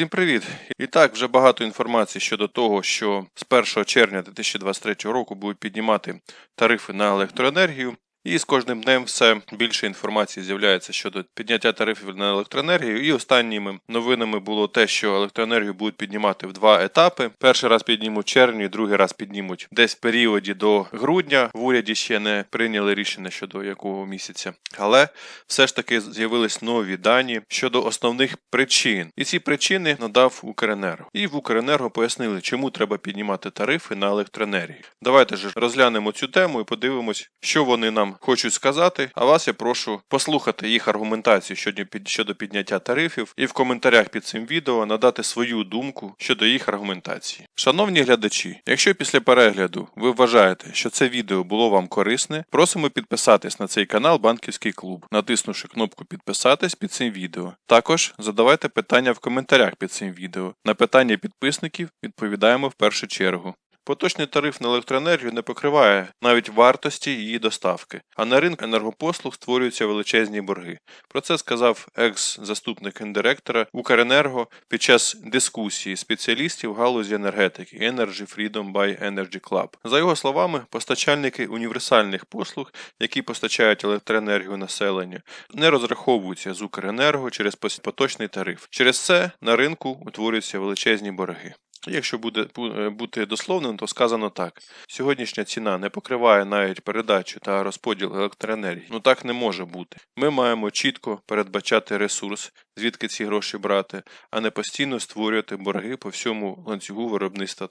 Всім привіт! І так, вже багато інформації щодо того, що з 1 червня 2023 року будуть піднімати тарифи на електроенергію. І з кожним днем все більше інформації з'являється щодо підняття тарифів на електроенергію. І останніми новинами було те, що електроенергію будуть піднімати в два етапи. Перший раз піднімуть червні, другий раз піднімуть десь в періоді до грудня. В уряді ще не прийняли рішення щодо якого місяця. Але все ж таки з'явились нові дані щодо основних причин. І ці причини надав Укренерго. І в Укренерго пояснили, чому треба піднімати тарифи на електроенергію. Давайте ж розглянемо цю тему і подивимось, що вони нам хочуть сказати. А вас я прошу послухати їх аргументацію щодо щодо підняття тарифів і в коментарях під цим відео надати свою думку щодо їх аргументації. Шановні глядачі, якщо після перегляду ви вважаєте, що це відео було вам корисне, просимо підписатись на цей канал Банківський клуб, натиснувши кнопку підписатись під цим відео. Також задавайте питання в коментарях під цим відео. На питання підписників відповідаємо в першу чергу. Поточний тариф на електроенергію не покриває навіть вартості її доставки, а на ринку енергопослуг створюються величезні борги. Про це сказав екс-заступник гендиректора Укренерго під час дискусії спеціалістів галузі енергетики Energy Freedom by Energy Club. За його словами, постачальники універсальних послуг, які постачають електроенергію населенню, не розраховуються з Укренерго через поточний тариф. Через це на ринку утворюються величезні борги. Якщо буде е, бути дословним, то сказано так: сьогоднішня ціна не покриває навіть передачу та розподіл електроенергії. Ну так не може бути. Ми маємо чітко передбачати ресурс, звідки ці гроші брати, а не постійно створювати борги по всьому ланцюгу виробництва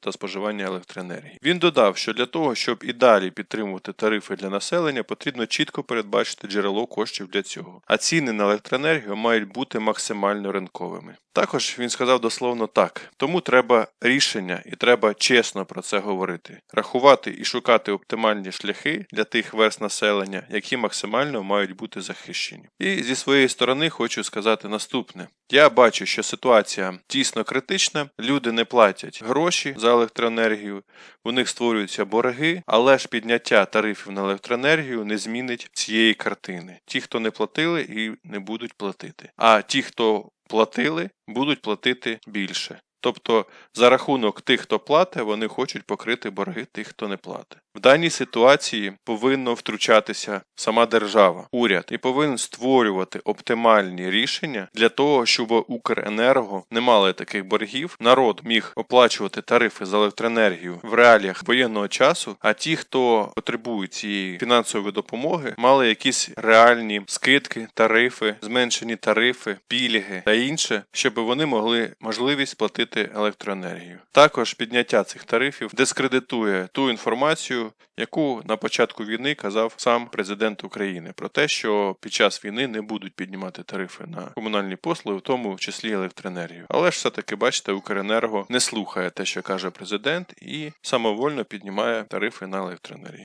та споживання електроенергії. Він додав, що для того, щоб і далі підтримувати тарифи для населення, потрібно чітко передбачити джерело коштів для цього. А ціни на електроенергію мають бути максимально ринковими. Також він сказав дословно так: тому треба рішення і треба чесно про це говорити, рахувати і шукати оптимальні шляхи для тих верст населення, які максимально мають бути захищені. І зі своєї сторони хочу сказати наступне: я бачу, що ситуація дійсно критична. Люди не платять гроші за електроенергію, у них створюються борги, але ж підняття тарифів на електроенергію не змінить цієї картини. Ті, хто не платили, і не будуть платити. А ті, хто платили, будуть платити більше. Тобто за рахунок тих, хто платить, вони хочуть покрити борги тих, хто не платить. В даній ситуації повинно втручатися сама держава, уряд і повинен створювати оптимальні рішення для того, щоб Укренерго не мали таких боргів. Народ міг оплачувати тарифи за електроенергію в реаліях воєнного часу. А ті, хто потребують цієї фінансової допомоги, мали якісь реальні скидки, тарифи, зменшені тарифи, пільги та інше, щоб вони могли можливість платити електроенергію. Також підняття цих тарифів дискредитує ту інформацію, яку на початку війни казав сам президент України про те, що під час війни не будуть піднімати тарифи на комунальні послуги, в тому числі електроенергію. Але ж все таки, бачите, Укренерго не слухає те, що каже президент, і самовольно піднімає тарифи на електроенергію.